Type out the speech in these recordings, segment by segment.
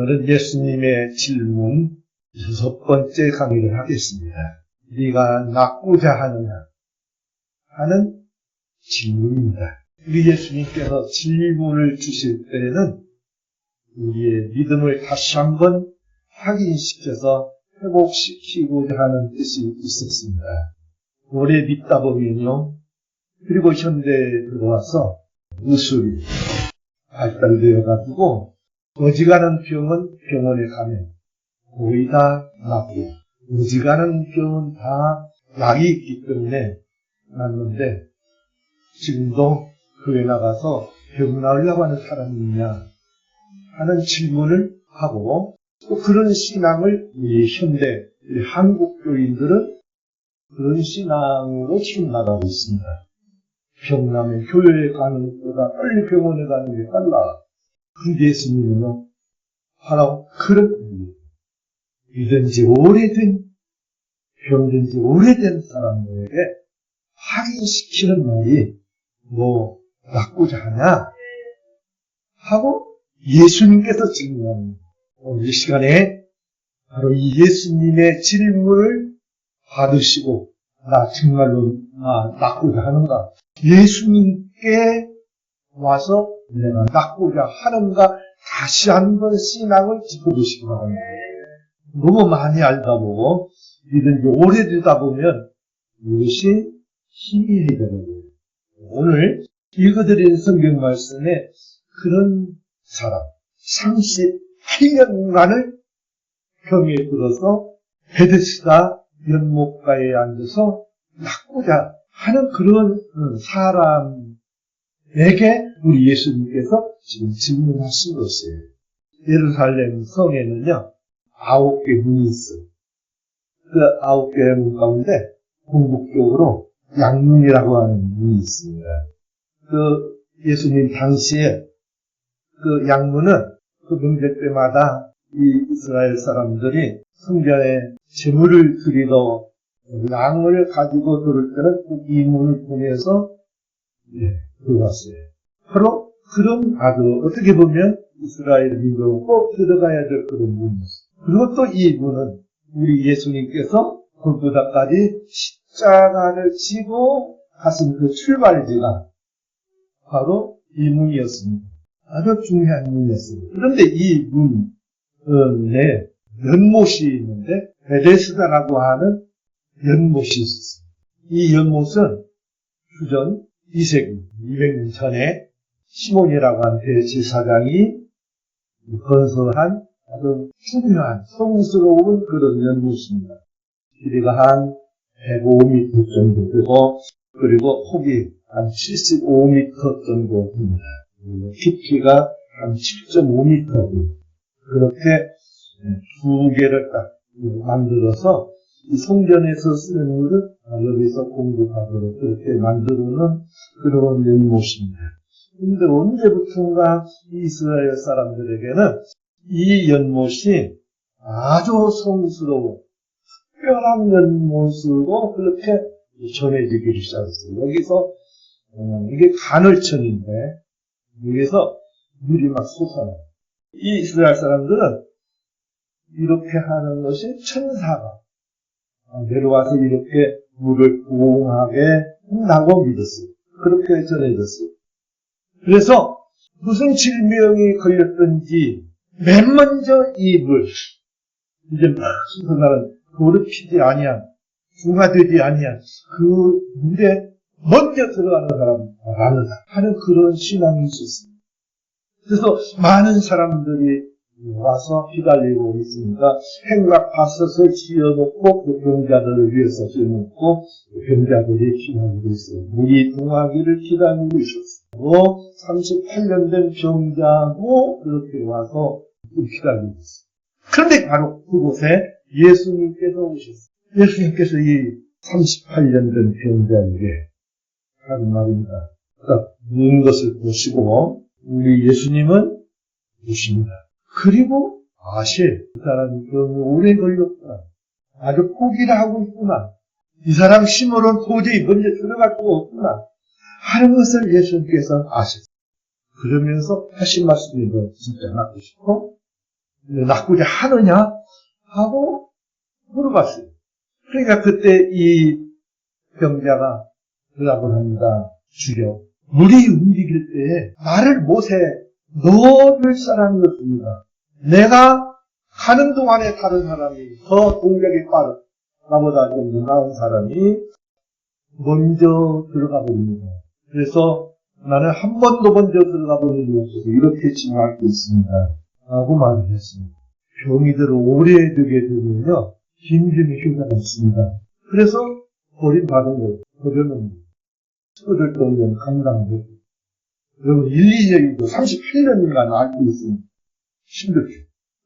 오늘은 예수님의 질문 여섯 번째 강의를 하겠습니다. 네가 낫고자 하느냐 하는 질문입니다. 우리 예수님께서 질문을 주실 때에는 우리의 믿음을 다시 한번 확인시켜서 회복시키고자 하는 뜻이 있었습니다. 오래 믿다 보면요. 그리고 현대에 들어와서 의술이 발달되어 가지고 어지간한 병은 병원에 가면 거의 다 낫고 어지간한 병은 다 약이 있기 때문에 낫는데 지금도 교회 나가서 병 나으려고 하는 사람이 있냐 하는 질문을 하고 또 그런 신앙을 이 현대 이 한국 교인들은 그런 신앙으로 지금 나가고 있습니다. 병 나면 교회에 가는 것보다 빨리 병원에 가는 게 빨라. 근데 예수님은 바로 그런 분이에요. 믿은 지 오래된, 병든 지 오래된 사람들에게 확인시키는 말이 뭐 낫고자 하냐? 하고 예수님께서. 오늘 이 시간에 바로 이 예수님의 질문을 받으시고 나 정말로 아, 낫고자 하는가? 예수님께 와서 낫고자 하는가? 다시 한번 신앙을 짚어주시기 바랍니다. 너무 많이 알다 보고 믿은 지 오래되다 보면 이것이 힘이 되더라고요. 오늘 읽어드린 성경 말씀에 그런 사람 38년간을 병에 들어서 베드시다 연못가에 앉아서 낫고자 하는 그런 사람 에게 우리 예수님께서 지금 질문하신 것이에요. 예루살렘 성에는요, 아홉 개 문이 있어요. 그 아홉 개문 가운데 궁극적으로 양문이라고 하는 문이 있습니다. 그 예수님 당시에 그 양문은 그 명절 때마다 이 이스라엘 사람들이 성전에 제물을 드리러 양을 가지고 들을 때는 그이 문을 통해서 예, 들어갔어요. 바로 그런 아주 어떻게 보면 이스라엘 민족은 꼭 들어가야 될 그런 문이었어요. 그리고 또 이 문은 우리 예수님께서 골고다까지 십자가를 지고 가신 그 출발지가 바로 이 문이었습니다. 아주 중요한 문이었습니다. 그런데 이 문 에 연못이 있는데 베데스다라고 하는 연못이 있었습니다. 이 연못은 주전 2세기 200년 전에 시몬이라고 하는 대제사장이 건설한 아주 중요한 성스러운 그런 연못입니다. 길이가 한 105m 정도 되고 그리고 폭이 한 75m 정도 됩니다. 깊이가 한 10.5m 그렇게 두 개를 딱 만들어서 이 성전에서 쓰는 물을 여기서 공급하도록 그렇게 만들어놓은 그런 연못입니다. 근데 언제부턴가 이스라엘 사람들에게는 이 연못이 아주 성스러운 특별한 연못으로 그렇게 전해지기를 시작했어요. 여기서 어, 이게 간헐천인데 여기서 물이 막 솟아나요. 이 이스라엘 사람들은 이렇게 하는 것이 천사가 내려와서 이렇게 물을 공하게 한다고 믿었어요. 그렇게 전해졌어요. 그래서 무슨 질병이 걸렸든지 맨 먼저 이 물, 이제 무슨 나는 돌을 피지 아니한, 중화되지 아니한 그 물에 먼저 들어가는 사람을 하는 그런 신앙이 있었습니다. 그래서 많은 사람들이 와서 휘달리고 있으니까 행락바섯을 지어놓고 그 병자들을 위해서 지어놓고 그 병자들이 기다리고 있어요. 물이 동하기를 기다리고 있었어요. 38년 된 병자도 그렇게 와서 기다리고 있어요. 그런데 바로 그곳에 예수님께서 오셨어요. 예수님께서 이 38년 된 병자에게 하는 말입니다. 그러니까 묻는 것을 보시고 우리 예수님은 보십니다. 그리고 아실 그 사람이 너무 오래 걸렸구나. 아주 포기를 하고 있구나. 이 사람 심으로는 도저히 먼저 들어갈 수가 없구나. 하는 것을 예수님께서 아셨어요. 그러면서 하신 말씀이 뭐 진짜 하고 싶고 낫고자 하느냐? 하고 물어봤어요. 그러니까 그때 이 병자가 대답을 합니다. 주여, 물이 움직일 때 나를 못해 넣어줄 사람이 없습니다. 내가 가는 동안에 다른 사람이 더 동력이 빠른 나보다 좀 나은 사람이 먼저 들어가 버립니다. 그래서 나는 한 번도 먼저 들어가 적 없어서 이렇게 칭하고 있습니다. 라고 말을 했습니다. 병이 들어 오래 되게 되면요, 힘듦이 휴가가 있습니다. 그래서 버림받은 거예요. 거예요. 친구들 때문에 강강되고. 1, 2년이고 38년인가 앓고 힘들죠.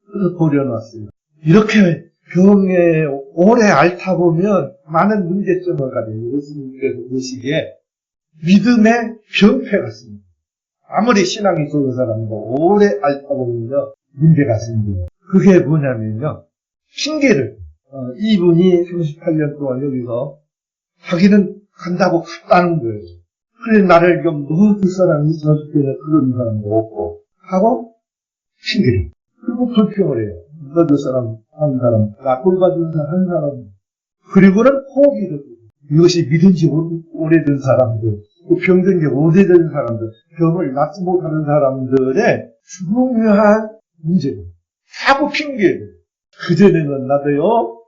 그래서 버려놨어요. 이렇게 병에 오래 앓다 보면 많은 문제점을 가져요. 예수님께서 보시기에 믿음의 병폐 같습니다. 아무리 신앙이 좋은 사람도 오래 앓다 보면요, 문제가 생겨요. 그게 뭐냐면요, 핑계를, 어, 이분이 38년 동안 여기서 자기는 간다고 갔다는 거예요. 그래, 나를 좀 넣어줄 사람이 때는 그런 사람도 없고, 하고, 핑계를. 그리고 불평을 해요. 넣어줄 사람, 한 사람, 나꼴 받은 사람, 한 사람. 그리고는 포기를. 이것이 믿은 지 오- 오래된 사람들, 또 병든 지 오래된 사람들, 병을 낫지 못하는 사람들의 중요한 문제입니다. 핑계예요. 그전에는 나도요,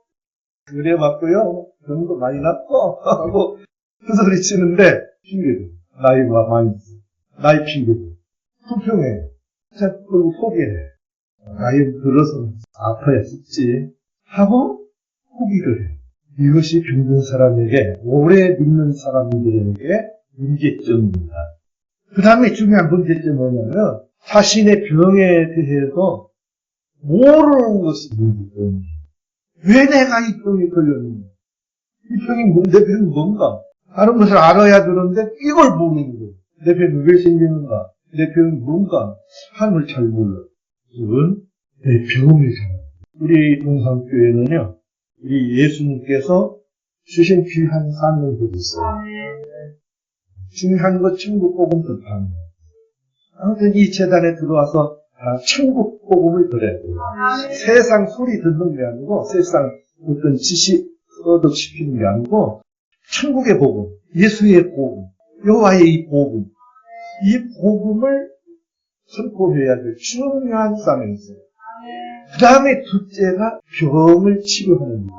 그래 맞고요, 병도 많이 났고, 하고, 그 소리 치는데, 나이가 많이 있어. 나이 핑계예요. 불평해. 자꾸 포기해. 나이 들어서 아파야 죽지. 하고, 포기를 해. 이것이 병든 사람에게, 오래 믿는 사람들에게 문제점입니다. 그 다음에 중요한 문제점은 뭐냐면, 자신의 병에 대해서 모르는 것이 문제점이에요. 왜 내가 이 병에 걸렸는가? 이 병이 뭔, 내 병이 뭔가? 다른 것을 알아야 되는데 이걸 모르는 거예요. 내 병이 왜 생기는가? 내 병이 뭔가? 하는 걸잘 몰라. 그건 내 병이잖아요. 우리 동산교회는요, 우리 예수님께서 주신 귀한 사명들이 있어요. 중요한 거 천국 복음 거예요. 아무튼 이 재단에 들어와서 아, 천국 복음을 들어야 돼요. 세상 소리 듣는 게 아니고 세상 어떤 지식 얻어시키는 게 아니고 천국의 복음, 예수의 복음, 여호와의 이 복음, 이 복음을 선포해야 될 중요한 사명이세요. 그 다음에 둘째가 병을 치료하는 일.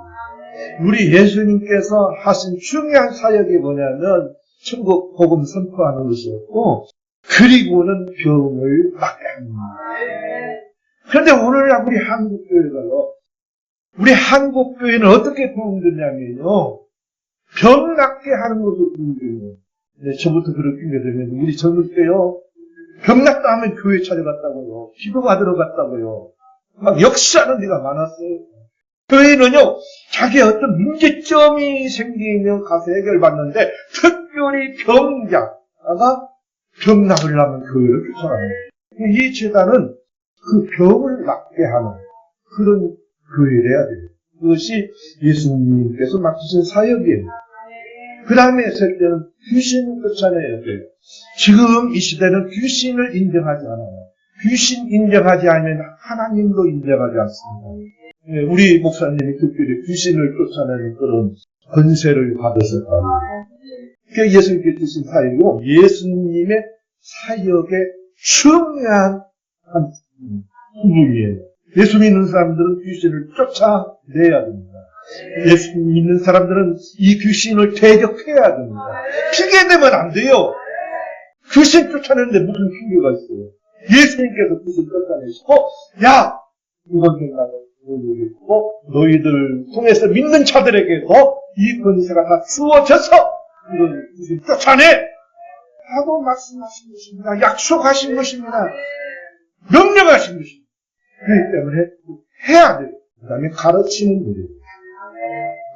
우리 예수님께서 하신 중요한 사역이 뭐냐면 천국 복음 선포하는 것이었고 그리고는 병을 하는 거예요. 그런데 오늘날 우리 한국 교회가요. 우리 한국 교회는 어떻게 도움되냐면요. 병 낫게 하는 것을 도움돼요. 네, 저부터 그렇게 되면 우리 젊을 때요. 병 낫다 하면 교회 찾아갔다고요. 기도받으러 갔다고요. 막 역사하는 데가 많았어요. 교회는요, 자기 어떤 문제점이 생기면 가서 해결받는데, 특별히 병자가 병 낫으려면 교회를 추천합니다. 이 재단은 그 병을 낫게 하는 그런 교회를 해야 돼요. 그것이 예수님께서 맡기신 사역이에요. 그 다음에 셋째는 귀신을 쫓아내야 돼요. 지금 이 시대는 귀신을 인정하지 않아요. 귀신 인정하지 않으면 하나님도 인정하지 않습니다. 예, 우리 목사님이 특별히 귀신을 쫓아내는 그런 권세를 받으셨다. 그게 예수님께 주신 사역이고 예수님의 사역의 중요한 한 부분이에요. 예수 믿는 사람들은 귀신을 쫓아내야 됩니다. 예수 믿는 사람들은 이 귀신을 대적해야 됩니다. 대면 안 돼요. 귀신 쫓아내는데 무슨 핑계가 있어요. 예수님께서 귀신 쫓아내시고, 야! 이건 나는 모르겠고, 너희들 통해서 믿는 자들에게도 이 권세가 다 주어져서, 이걸 귀신 쫓아내! 하고 말씀하신 것입니다. 약속하신 것입니다. 명령하신 것입니다. 그렇기 때문에 해야 돼요. 그 다음에 가르치는 일이에요.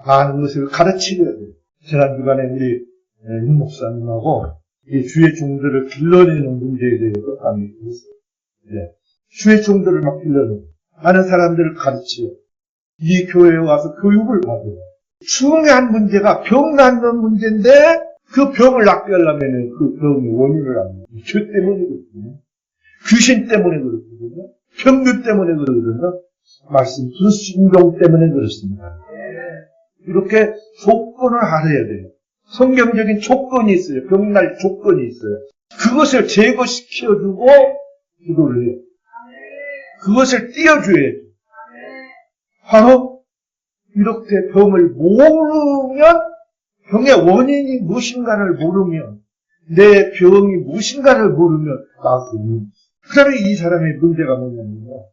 많은 것을 가르치려야 돼요. 지난 주간에 우리 예, 윤 목사님하고 이 주의 종들을 길러내는 문제에 대해서 강의했어요. 예. 주의 종들을 막 길러내는 많은 사람들을 가르쳐요. 이 교회에 와서 교육을 받아요. 중요한 문제가 병 낫는 문제인데 그 병을 낫게 하려면 그 병의 원인을 압니다. 죄 때문이거든요. 귀신 때문에 그렇거든요. 병류 때문에 그러거든요. 말씀 불순종 때문에 그렇습니다. 이렇게 조건을 알아야 돼요. 성경적인 조건이 있어요. 병날 조건이 있어요. 그것을 제거시켜주고 기도를 해요. 그것을 띄워줘야죠. 바로 이렇게 병을 모르면 병의 원인이 무엇인가를 모르면 내 병이 무엇인가를 모르면 나 그 다음에 이 사람의 문제가 뭐냐면요.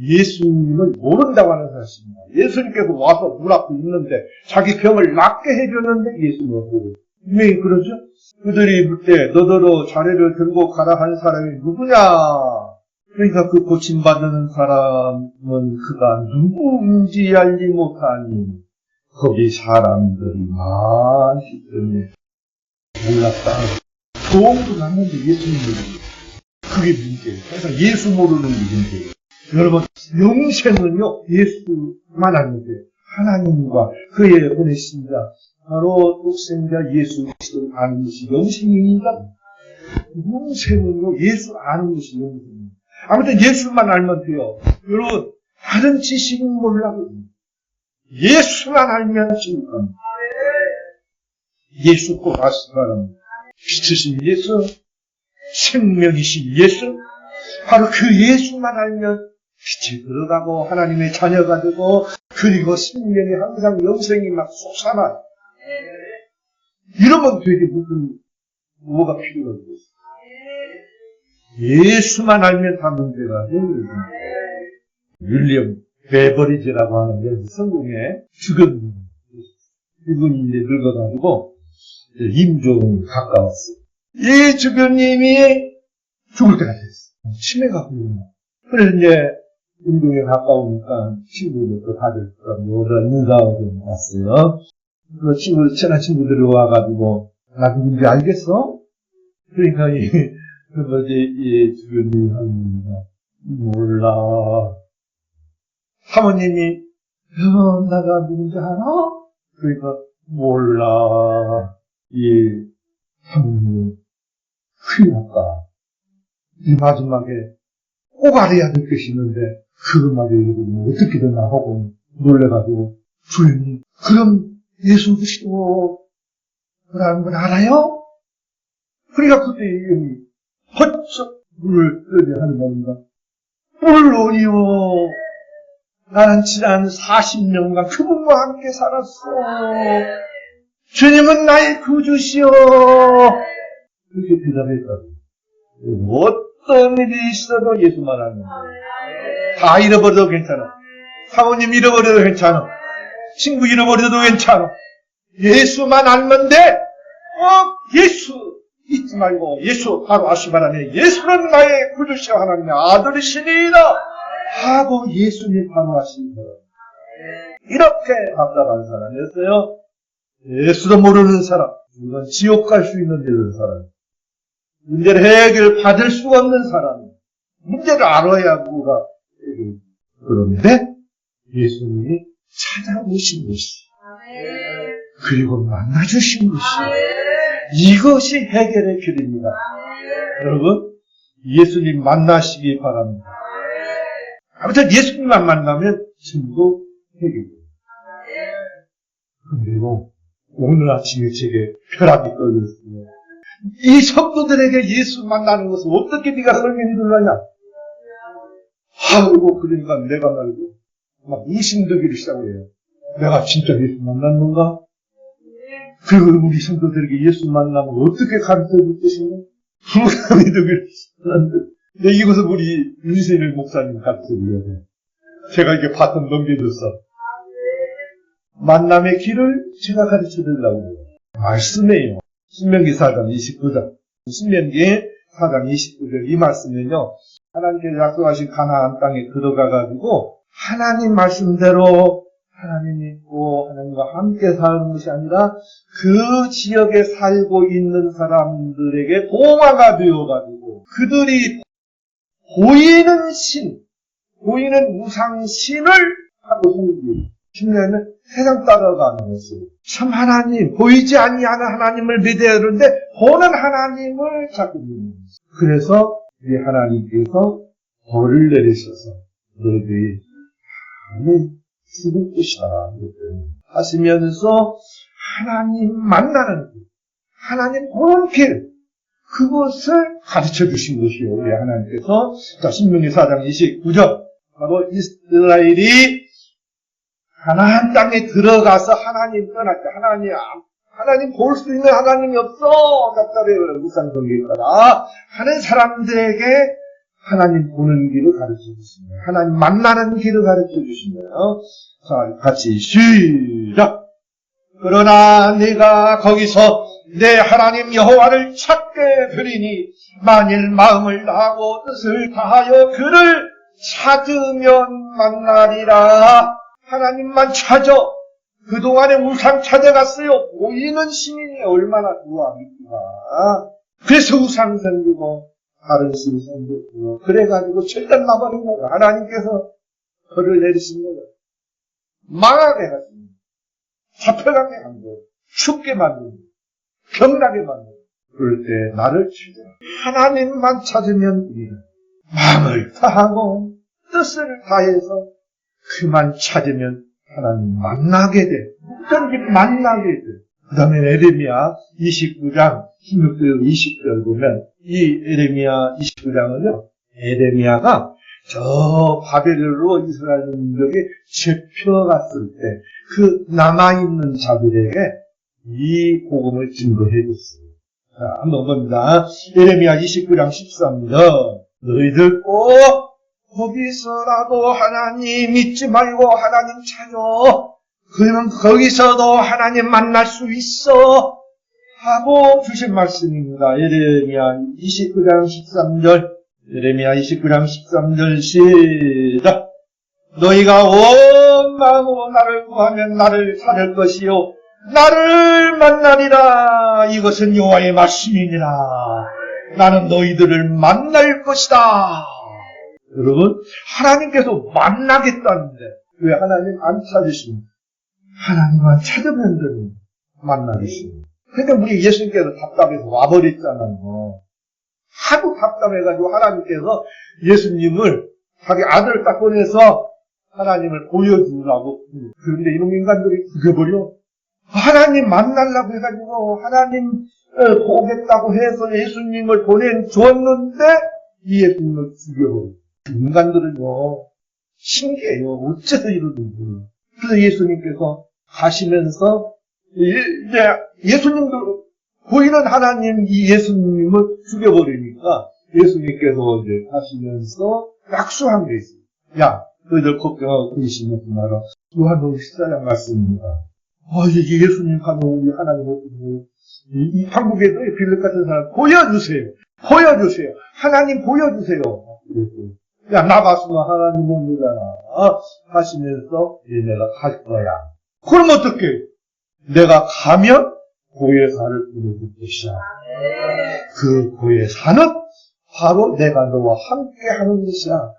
예수님을 모른다고 하는 사실입니다. 예수님께서 와서 문 앞에 있는데 자기 병을 낫게 해줬는데 예수님을 모르고 분명히 그러죠? 그들이 묻되 너더러 자리를 들고 가라 한 사람이 누구냐? 그러니까 그 고침받는 사람은 그가 누구인지 알지 못하니 거기 사람들이 많기 때문에 몰랐다. 도움도 났는데 예수님 모르고 그게 문제예요. 그래서 예수 모르는 게 문제예요. 여러분 영생은요 예수만 돼요. 하나님과 그의 자 바로 독생자 예수 그리스도를 아는 것이 영생입니다. 영생은요 예수 아는 것이 영생입니다. 아무튼 예수만 알면 돼요. 여러분 다른 지식은 몰라도 예수만 알면 지금 예수 꼭 아시기 바랍니다. 빛이신 예수, 생명이신 예수, 바로 그 예수만 알면 빛이 들어가고 하나님의 자녀가 되고 그리고 생명이 항상 영생이 막 솟아나. 이러면 되게 무슨 뭐가 필요하고 예수만 알면 다 문제가 돼요. 윌리엄 베버리지라고 하는데 성공에 죽은 이분이 이제 늙어가지고 이제 임종 가까웠어요. 이 주교님이 죽을 때가 됐어. 치매가 걸렸나. 그래서 이제 임종에 가까우니까 친구들도 다들 뭐라 인사하고 왔어요. 그 친구, 친한 친구들이 와가지고, 나 누군지 알겠어? 그러니까 이, 그 뭐지, 이 주교님이 합니다. 몰라. 사모님이, 어, 나가 누군지 알아? 그러니까, 몰라. 이, 사모님, 큰일 났다. 이 마지막에 꼭 알아야 될 것이 있는데, 그것만 읽고 어떻게든 나하고 놀래가지고, 주인님, 그럼 예수 그리스도라는 걸 알아요? 그러니까 그때 이 형이 헛쩍 물을 뜨게 하는 겁니다. 물론이요. 나는 지난 40년간 그분과 함께 살았어. 주님은 나의 구주시오. 그렇게 대답했다고. 어떤 일이 있어도 예수만 하면 돼. 다 잃어버려도 괜찮아. 사모님 잃어버려도 괜찮아. 친구 잃어버려도 괜찮아. 예수만 알면 돼. 어, 예수 잊지 말고 예수 바로 아시 바라네. 예수는 나의 구주시와 하나님의 아들이시니이다. 하고 예수님 바로 하시는 거예요. 이렇게 답답한 사람이었어요. 예수도 모르는 사람. 이건 지옥 갈 수 있는 데는 사람. 문제를 해결 받을 수가 없는 사람. 문제를 알아야 뭐가. 그런데 예수님이 찾아오신 것이 그리고 만나주신 것이 이것이 해결의 길입니다. 여러분 예수님 만나시기 바랍니다. 아무튼 예수님만 만나면 전부 해결입니다. 그리고 오늘 아침에 제게 혈압이 떨렸어요. 이 성도들에게 예수 만나는 것을 어떻게 네가 설명해 줄라냐? 아이고 그러니까 내가 말고 막 의심되기를 시작해요. 내가 진짜 예수 만난 건가? 그리고 우리 성도들에게 예수 만나면 어떻게 가르쳐 줄 것인가? 부담이 되기를 시작하는데 네, 이것을 우리 윤세일 목사님 가르쳐 돼. 제가 이게 바톤 넘겨줬어. 만남의 길을 제가 가르쳐 드리려고 해요. 말씀이에요. 신명기 4장 29장. 신명기 4장 29절 이 말씀은요. 하나님께서 약속하신 가나안 땅에 들어가 가지고 하나님 말씀대로 하나님 믿고 하나님과 함께 사는 것이 아니라 그 지역에 살고 있는 사람들에게 동화가 되어 가지고 그들이 보이는 신, 보이는 우상신을 하고 섬기고 심지어는 세상 따라가는 것이 참 하나님, 보이지 아니하는 하나님을 믿어야 하는데 보는 하나님을 자꾸 믿는 거죠. 그래서 우리 하나님께서 벌을 내리셔서 너희들이 하나님 죽을 것이다. 하시면서 하나님 만나는 길, 하나님 보는 길, 그것을 가르쳐 주신 것이요. 우리 하나님께서. 자, 신명기 4장 29절. 바로 이스라엘이 하나님 땅에 들어가서 하나님 때, 하나님, 하나님 볼 수 있는 하나님이 없어. 답답해요. 무상성경이거라. 하는 사람들에게 하나님 보는 길을 가르쳐 주시네요. 하나님 만나는 길을 가르쳐 주시네요. 자, 같이 시작! 그러나 네가 거기서 내 하나님 여호와를 찾게 되리니 만일 마음을 다하고 뜻을 다하여 그를 찾으면 만나리라. 하나님만 찾아. 그동안에 우상 찾아갔어요. 보이는 시민이 얼마나 믿기가. 그래서 우상 생기고, 다른 신 생기고, 그래가지고 절단 나버린 거예요. 하나님께서 그를 내리신 거예요. 망하게 하십니다. 잡혀가게 한 거예요. 죽게 만듭니다. 병나게 만듭니다. 그럴 때 나를 찾아. 하나님만 찾으면 우리는 마음을 다하고 뜻을 다해서 그만 찾으면 하나님 만나게 돼. 어쩐지 만나게 돼. 그 다음에 에레미야 29장 16절 20절 보면 이 에레미야 29장은요. 에레미야가 저 바벨론으로 이스라엘 민족이 잡혀갔을 때 그 남아있는 자들에게 이 복음을 증거해 줬어요. 자, 한번 봅니다. 예레미야 29장 13절. 너희들 꼭 거기서라도 하나님 믿지 말고 하나님 찾아. 그러면 거기서도 하나님 만날 수 있어. 하고 주신 말씀입니다. 예레미야 29장 13절. 예레미야 29장 13절 시작. 너희가 온 마음으로 나를 구하면 나를 찾을 것이요. 나를 만나리라. 이것은 여호와의 말씀이니라. 나는 너희들을 만날 것이다. 여러분, 하나님께서 만나겠다는데 왜 하나님 안 찾으십니까? 하나님만 찾으면 되는 만나겠습니다. 그러니까 우리 예수님께서 답답해서 와버렸잖아요. 하도 답답해가지고 하나님께서 예수님을 자기 아들을 딱 보내서 하나님을 보여주라고. 그런데 이놈 인간들이 죽여버려. 하나님 만나려고 해가지고 하나님 어, 보겠다고 해서 예수님을 보낸 줬는데 이 예수님을 죽여버려. 인간들은요 신기해요. 어째서 이러는지. 그래서 예수님께서 가시면서 이제 예수님도 보이는 하나님 이 예수님을 죽여버리니까 예수님께서 이제 가시면서 약속한 게 있어요. 야, 너희들 걱정하고 근심하지 마라. 요한복음 14장 말씀입니다. 아, 이게 예수님 가면 우리 하나님 이, 이 한국에도 빌립 같은 사람 보여주세요. 보여주세요. 하나님 보여주세요. 그랬어요. 야, 나 봤으면 하나님 봅니다나. 어? 하시면서 얘네가 갈 거야. 그럼 어떻게? 내가 가면 고해사를 보내줄 것이야. 그 고해사는 바로 내가 너와 함께 하는 것이야.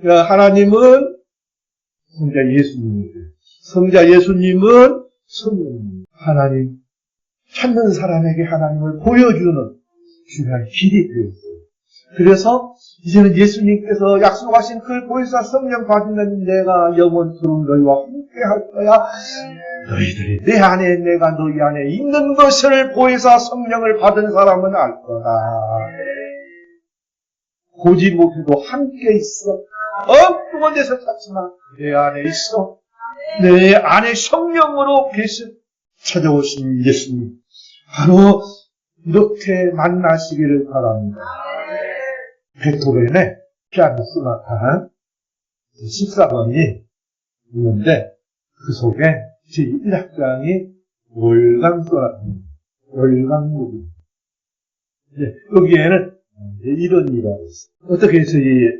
그러니까 하나님은 성자 예수님이에요. 성자 예수님은 성령. 하나님 찾는 사람에게 하나님을 보여주는 중요한 길이 되었어요. 그래서 이제는 예수님께서 약속하신 그 보혜사 성령 받으면 내가 영원토록 너희와 함께 할 거야. 너희들이 내 안에 내가 너희 안에 있는 것을 보혜사 성령을 받은 사람은 알 거다. 고지 못해도 함께 있어. 엉뚱한 데서 찾지만 내 안에 있어. 내 안에 성령으로 계신 찾아오신 예수님. 바로 이렇게 만나시기를 바랍니다. 베토벤의 피아노 소나타 14번이 있는데 그 속에 제1악장이 월강 소나타입니다. 월강 무기. 여기에는 이런 일이 있어요. 어떻게 해서 이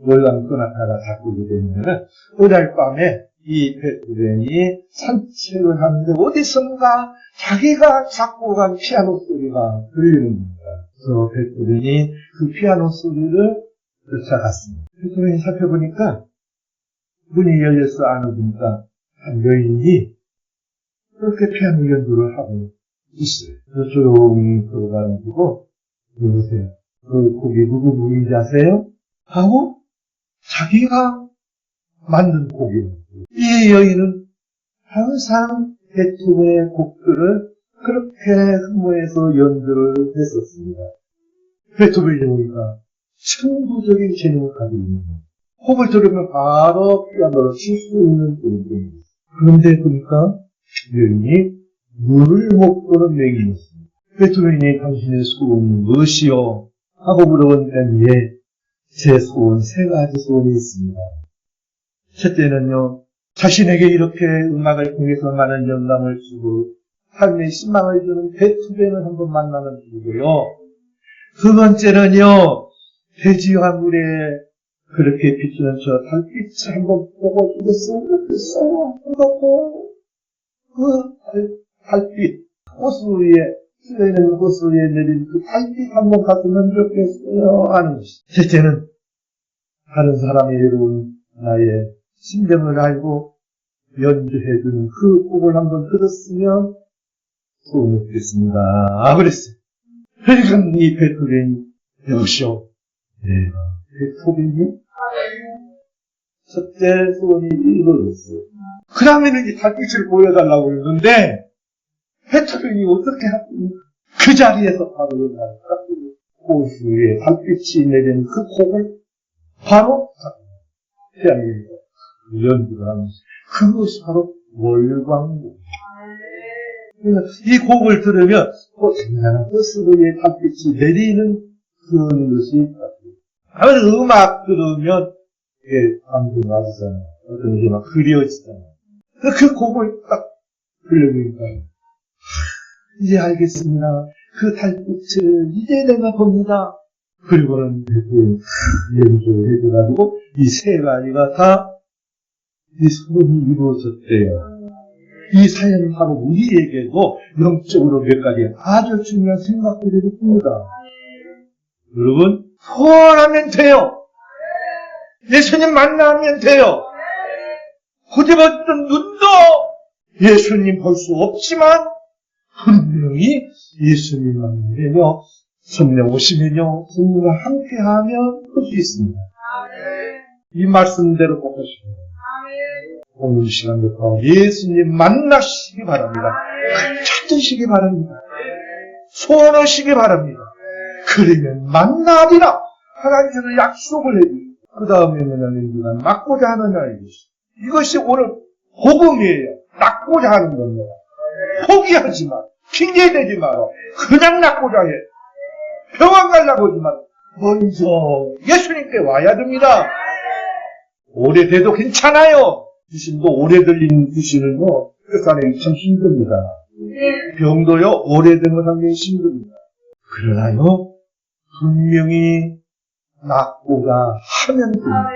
월강 소나타가 작곡이 되냐면 어날 밤에 이 베토벤이 산책을 하는데 어디선가 자기가 작곡한 피아노 소리가 들리는 겁니다. 그래서 베토벤이 그 피아노 소리를 쫓아갔습니다. 베토벤이 살펴보니까 문이 열려서 안을 보니까 한 여인이 그렇게 피아노 연주를 하고 있어요. 그래서 조용히 들어가가지고 여보세요. 그 고기 누구 고기인지 아세요? 하고 자기가 만든 고기예요. 이 여인은 항상 베토벤의 곡들을 그렇게 흠모해서 연주를 했었습니다. 베토벤이 보니까 천부적인 재능을 가지고 있는 거예요. 곡을 들으면 바로 피아노를 칠 수 있는 분입니다. 그런데 보니까 여인이 물을 먹고는 맹인이었습니다. 베토벤이 당신의 소원이 무엇이요? 하고 물어본 때에 제 소원 세 가지 소원이 있습니다. 첫째는요, 자신에게 이렇게 음악을 통해서 많은 영감을 주고 삶의 신망을 주는 베토벤을 한번 만나는 일이고요. 두 번째는요, 돼지와 물에 그렇게 비추는 저 달빛을 한번 보고 싶었으면 좋겠어요. 그렇고, 그 달, 달빛, 호수 위에, 쓰여있는 호수 위에 내린 그 달빛 한번 갔으면 좋겠어요. 하는 것이. 셋째는 다른 사람이 이룬 나의 심정을 알고 연주해주는 그 곡을 한번 들었으면 됐습니다. 아, 그랬어요. 그러니까 이 베토벤이 여보시오. 네. 베토벤이 첫째 소원이 이거였어요. 그 다음에는 이제 달빛을 보여달라고 그러는데 베토벤이 어떻게 그 자리에서 바로 호수에 달빛이 내린 그 곡을 바로 피아노에서 연주를 하면서 그것이 바로. 그러니까 이 곡을 들으면 그 장난한 호수에 달빛이 내리는 그런 것이 아무래도 음악 들으면 이게 방금 나오잖아요. 어떤 게 막 그려지잖아요. 그, 그 곡을 딱 들려주니까 이제 알겠습니다. 그 달빛을 이제 내가 봅니다. 그리고는 그 연주해가지고 이세 가지가 다 이 소문이 이루어졌대요. 이 사연은 바로 우리에게도 영적으로 몇 가지 아주 중요한 생각들이 있습니다. 여러분, 소원하면 돼요. 예수님 만나면 돼요. 고집었던 눈도 예수님 볼 수 없지만 분명히 예수님 만나면요. 성령 오시면요. 성령과 함께하면 할수 있습니다. 이 말씀대로 꼭 하시고 오늘 시간부터 예수님 만나시기 바랍니다. 찾으시기 바랍니다. 소원하시기 바랍니다. 그러면 만나리라 하나님께서 약속을 해주고 그 다음에는 우리가 낳고자 하는 날이것이 이것이 오늘 복음이에요. 낳고자 하는 겁니다. 포기하지 마. 핑계대지 마라. 그냥 낳고자 해. 병원 가려고 하지 마. 먼저 예수님께 와야 됩니다. 오래돼도 괜찮아요. 귀신도 오래 들린 귀신은 뭐, 끝산에 참 힘듭니다. 병도요, 오래된 건 상당히 힘듭니다. 그러나요, 분명히 낙고가 하면 됩니다.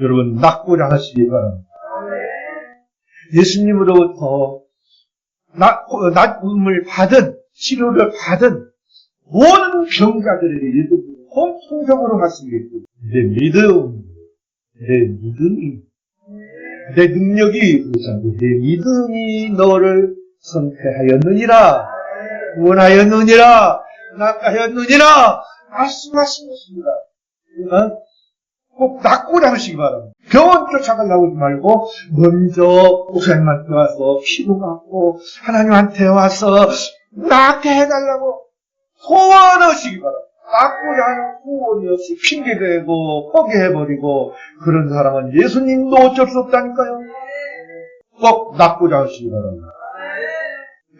여러분, 낙고자 하시기 바랍니다. 예수님으로부터 낙, 어, 낙음을 받은, 치료를 받은 모든 병자들에게 예수 공통적으로 하시겠고, 내 믿음, 내 믿음이, 내 능력이, 내 믿음이 너를 선택하였느니라, 원하였느니라, 낚아였느니라, 말씀하신 것입니다. 그러니까 꼭 낫고자 하시기 바랍니다. 병원 쫓아가려고 하지 말고, 먼저 목사님한테 와서 피부 갖고, 하나님한테 와서 낫게 해달라고 소원하시기 바랍니다. 하는 소원이 없이 핑계대고, 포기해버리고, 그런 사람은 예수님도 어쩔 수 없다니까요. 꼭 낫고자 하시기 바랍니다.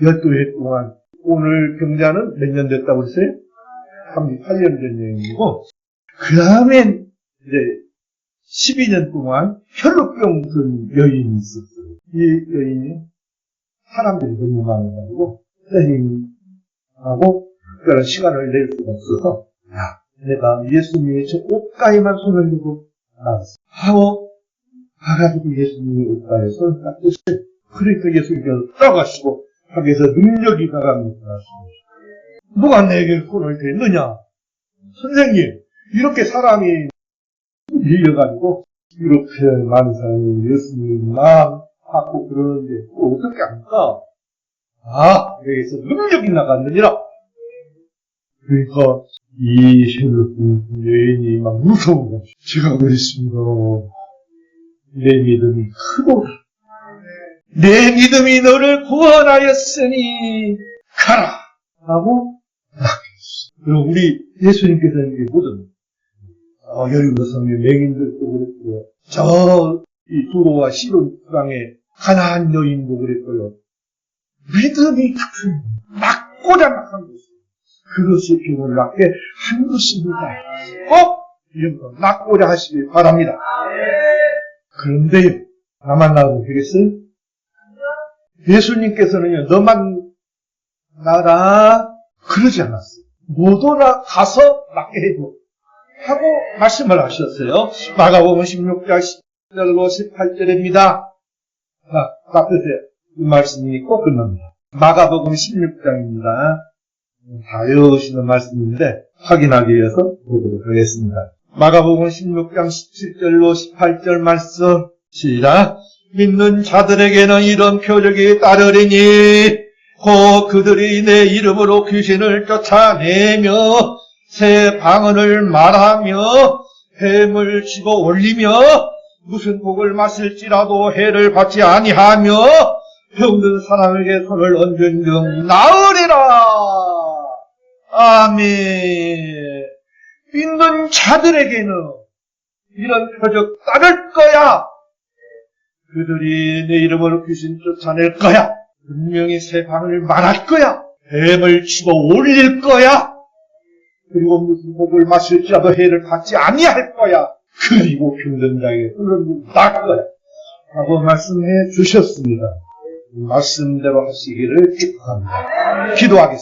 12해 동안, 오늘 병자는 몇 년 됐다고 그랬어요? 38년 된 여인이고, 그 다음엔 이제 12년 동안 혈루병 든 여인이 있었어요. 이 여인이 사람들이 너무 많아가지고 선생님하고 특별한 시간을 낼 수가 없어서 야, 내가 예수님의 저 옷가에만 손을 대고 나왔어. 하고 가가지고 예수님의 옷가에 손을 딱 댔어요. 그러니까 예수님께서 떠가시고 하기에서 능력이 가갑니다. 누가 내게 손을 댔느냐? 선생님, 이렇게 사람이 밀려가지고 이렇게 많은 사람이 예수님 마음 받고 그러는데 또 어떻게 할까? 아, 여기서 능력이 나갔느니라. 그러니까 이 여인이 막 무서워. 제가 그랬습니다. 내 믿음이 크도다. 내 믿음이 너를 구원하였으니 가라. 하고 그리고 우리 예수님께서는 이게 뭐든 어, 여리고 성의 맹인들도 그랬고요. 저이 두로와 시돈 땅의 가나안 여인도 그랬고요. 믿음이 크군 낙고자 낙한 것이 그것이 병을 낫게 한 것입니다. 꼭 이런 거 낫고자 하시길 바랍니다. 그런데요, 나만 나도 되겠어요? 예수님께서는요, 너만 나라 그러지 않았어요. 모두나 가서 낫게 해줘. 하고 말씀을 하셨어요. 마가복음 16장 10절로 18절입니다. 자, 따뜻해요. 이 말씀이 꼭 끝납니다. 마가복음 16장입니다. 다 외우시는 말씀인데 확인하기 위해서 보도록 하겠습니다. 마가복음 16장 17절로 18절 말씀 시작 믿는 자들에게는 이런 표적이 따르리니 곧 그들이 내 이름으로 귀신을 쫓아내며 새 방언을 말하며 뱀을 치고 올리며 무슨 복을 마실지라도 해를 받지 아니하며 병든 사람에게 손을 얹은 경 나으리라. 아멘. 믿는 자들에게는 이런 표적 따를 거야. 그들이 내 이름으로 귀신 쫓아낼 거야. 분명히 새 방을 말할 거야. 뱀을 치고 올릴 거야. 그리고 무슨 복을 마실지라도 해를 받지 아니할 거야. 그리고 병든 자에게 손을 날 거야. 라고 말씀해 주셨습니다. 말씀대로 하시기를 축복합니다. 기도하겠습니다.